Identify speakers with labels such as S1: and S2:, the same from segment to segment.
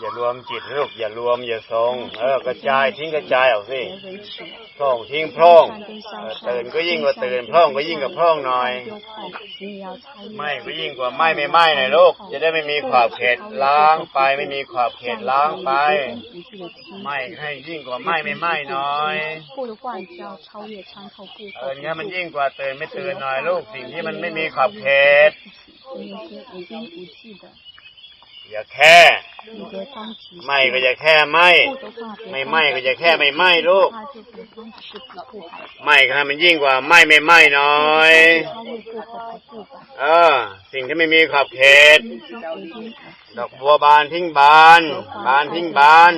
S1: อย่ารวมจิตลูกอย่ารวมอย่าทรงเออกระจายทิ้งกระจายเอาสิส่องทิ้งพร่องตื่นก็ยิ่งกว่าตื่นพร่องก็ยิ่งกว่าพร่องหน่อยไม่ก็ยิ่งกว่าไม่ไม่ไม่ในโลกจะได้ไม่มีขาบเขตล้างไปไม่มีขาบเขตล้างไป ไม่ให้ยิ่งกว่าไม่ไม่ไม่หน่อยเออเนี่ยมันยิ่งกว่าตื่นไม่ตื่นหน่อยลูกสิ่งที่มันไม่มีขาบเขต อย่าแค่ไม่ก็อย่าแค่ไม่ไม่ไม่ก็อย่าแค่ไม่ไม่ลูกไม่ครับมันยิ่งกว่าไม่ไม่ไม่น้อยเออสิ่งที่ไม่มีขอบเขต ดอกบัวบานทิ้งบาน บานทิ้งบาน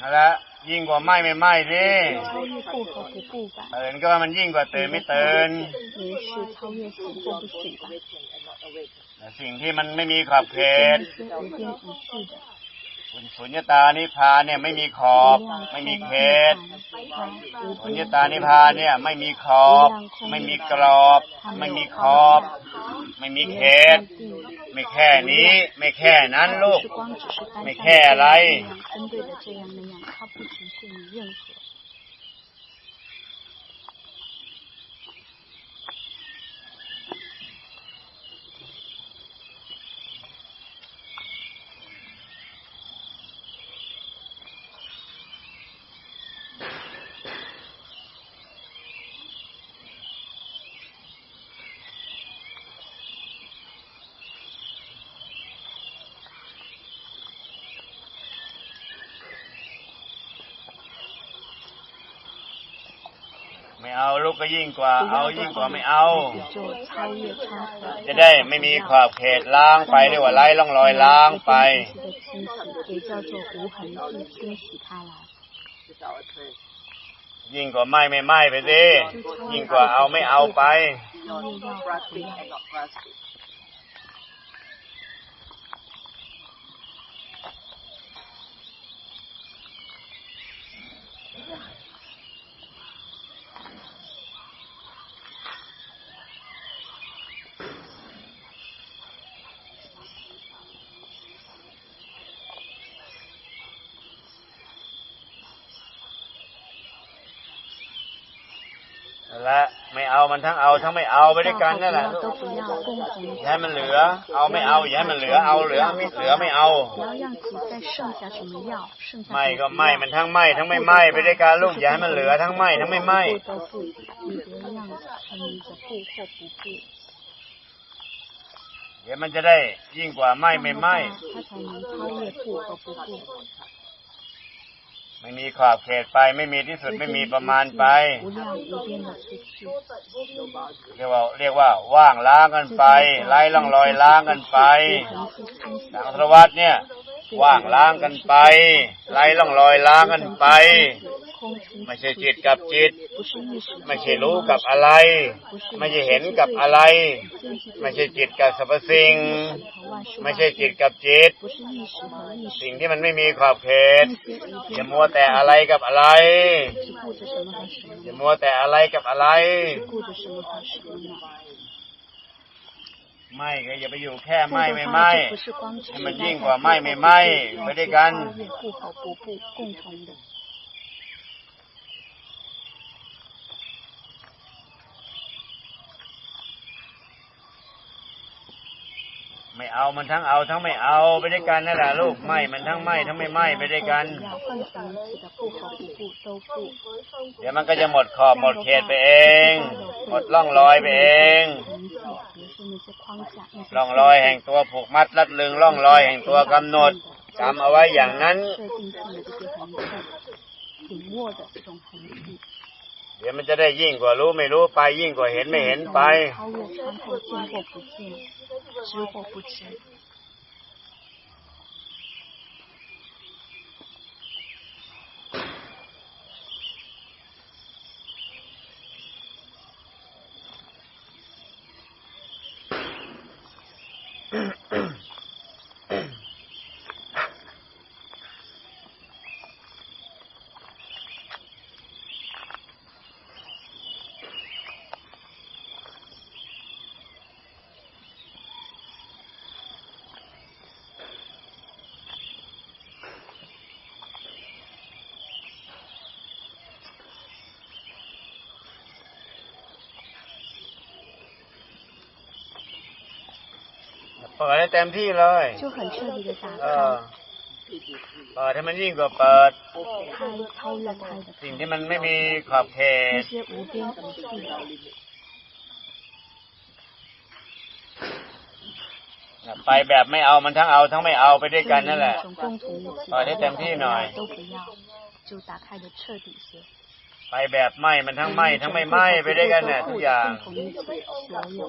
S1: นั่นแหละ ยิ่งกว่าไหม้ไม่
S2: ไหม้สิเตื
S1: อนก็ว่ามันยิ่งกว่าเตื่นไม่เตื่นสิ่งที่มันไม่มีขอบเขตสุญญตานิพาเนี่ยไม่มีขอบ ไม่มีเขตสุญญตานิพาเนี่ยไม่มีขอบ ไม่มีกรอบ ไม่มีขอบ ไม่มีเขต ไม่แค่นี้ ไม่แค่นั้นลูก ไม่แค่อะไร
S2: 你认识。
S1: ไม่เอาลูกก็ยิ่งกว่า เอายิ่งกว่าไม่เอา จะได้ไม่มีขอบเขตล้างไปเรียกว่าไร้ล่องรอยล้างไปยิ่งกว่าไม่ไม่ไม่ไปสิยิ่งกว่าเอาไม่เอาไป ละไม่เอามันทั้งเอาทั้งไม่เอาไปด้วยกันนั่นแหละอย่ให้มันเหลือ เอาไม่เอาอย่าให้มันเหลือเอาเหลือไม่เหลือไม่เอาไม่ก็ไม่มันทั้งไม่ทั้งไม่ไม่ไปด้วยกันลูกอย่าให้มันเหลือทั้งไม่ทั้งไม่ไม่เดี๋ยวมันจะได้ยิ่งกว่าไม่ไม่ไม่ ไม่มีขอบเขตไป ไม่มีที่สุดไม่มีประมาณไป เรียกว่า เรียกว่า ว่างล้างกันไปไล่ล่องลอยล้างกันไปสังสารวัตเนี่ย ว่างล้างกันไปไล่ล่องลอยล้างกันไป ไม่ใช่จิตกับจิต ไม่ใช่รู้กับอะไร ไม่ใช่เห็นกับอะไร ไม่ใช่จิตกับสรรพสิ่ง ไม่ใช่จิตกับจิต สิ่งที่มันไม่มีขอบเขตอย่ามัวแต่อะไรกับอะไรจะมัวแต่อะไรกับอะไร ไม่ก็อย่าไปอยู่แค่ไม่ไม่ไม่ให้มันยิ่งกว่าไม่ไม่ไม่ไปด้วยกัน เอามันทั้งเอาทั้งไม่เอาไปด้วยกันนั่นแหละลูกไม่มันทั้งไม่ทั้งไม่ไม่ไปด้วยกันเดี๋ยวมันก็จะหมดขอบหมดเขตไปเอง หมดล่องลอยไปเองล่องลอยแห่งตัวผูกมัดรัดลึงล่องลอยแห่งตัวกำหนดจำเอาไว้อย่างนั้นเดี๋ยวมันจะได้ยิ่งกว่ารู้ไม่รู้ไปยิ่งกว่าเห็นไม่เห็นไป
S2: 知或不知。
S1: ปิดให้เต็มที่เลย
S2: 就很彻底的打
S1: เออ
S2: 开，
S1: เปิดให้มันยิ่งกว่าเปิด
S2: 开超越开的
S1: สิ่ง
S2: 开，
S1: ที่มันไม่มีขอบเข
S2: 那
S1: ต
S2: 些无边无际的，
S1: ไปแบบไม่เอามันทั้งเอาทั้งไม่เอาไปด้วยกันนั่นแหละ
S2: 种共同一起，
S1: ปล่อยให้เต็มที่หน่อย
S2: 都不要，就打开的彻底些。
S1: ไปแบบไหมมันทั้งไหมทั้งไม่ไหมไปด้วยกันเนี่ยทุกอย่าง
S2: 共同一起，所有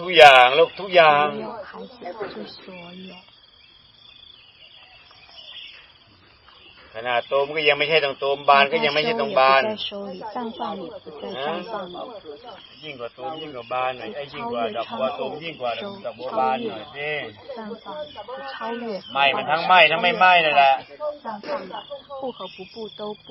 S1: ทุกอย่างลูกทุกอย่าง
S2: 所有孩子就所有。
S1: ขนาดตูมก็ยังไม่ใช่ตรงตูมบานก็ยังไม่ใช่ตรงบาน
S2: 不在手里，绽放里不在绽放里，
S1: ยิ่งกว่าตูมยิ่งกว่าบานหน่อยไอ้ยิ่งกว่าดอกบัวตูมยิ่งกว่าดอกบัวบานหน่อยสิ
S2: 绽放不超越。
S1: ไหมมันทั้งไหมทั้งไม่ไหมนั่นแหละ
S2: 绽放的不和不不都不。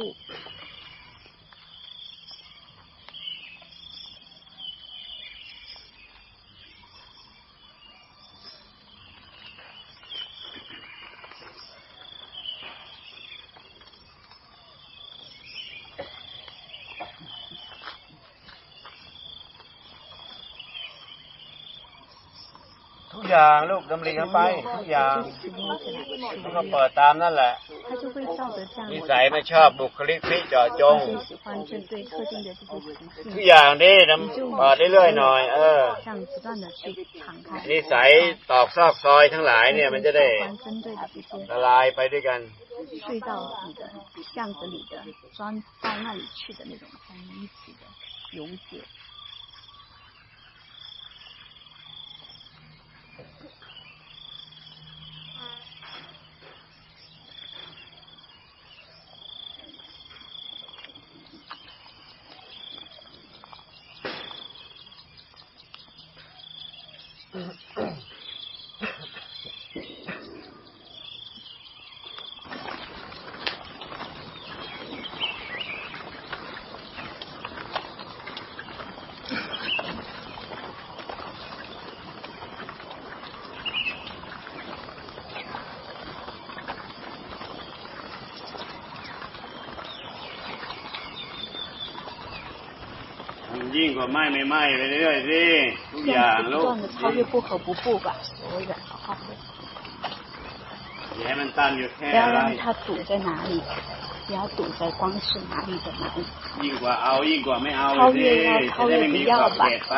S1: อย่างลูกดำริเข้าไป ทุกอย่าง
S2: 就使用起来，
S1: มันก็เปิดตามนั่นแหละ
S2: 它就会照着这样
S1: นิสัยไม่ชอบบุคลิกที่เจาะจง
S2: 他就喜欢针对特定的这些
S1: ทุ
S2: 习
S1: ก
S2: 性，
S1: อย่างดินำเปิดเรื่อยๆหน่อย เออ
S2: 这样不断的去敞开。
S1: นิสัยตอกซอกซอยทั้งหลายเนี่ย มันจะได้
S2: 喜欢针对的这些
S1: ละลายไปด้วยกัน
S2: 睡到你的巷子里的，钻到那里去的那种在一起的溶解。
S1: Uhum. กว่าไหมไม่ไหมไปเรื่อยๆสิทุกอ
S2: 这
S1: ย่า
S2: 样
S1: ง
S2: 子不
S1: ลูก
S2: 断的超越不可不不吧，所有的好好的，
S1: อย่าให้มันตันอยู่แค่
S2: 不要
S1: อะไร
S2: 让它堵在哪里，不要堵在光是哪里的哪里。
S1: ยิ่งกว่าเอายิ่งกว่าไม่เอา
S2: 超
S1: สิ
S2: 越要
S1: จะ
S2: 超
S1: ได้
S2: 越
S1: ไม่
S2: 不
S1: มีข
S2: 要
S1: อบ
S2: 吧
S1: เขตไป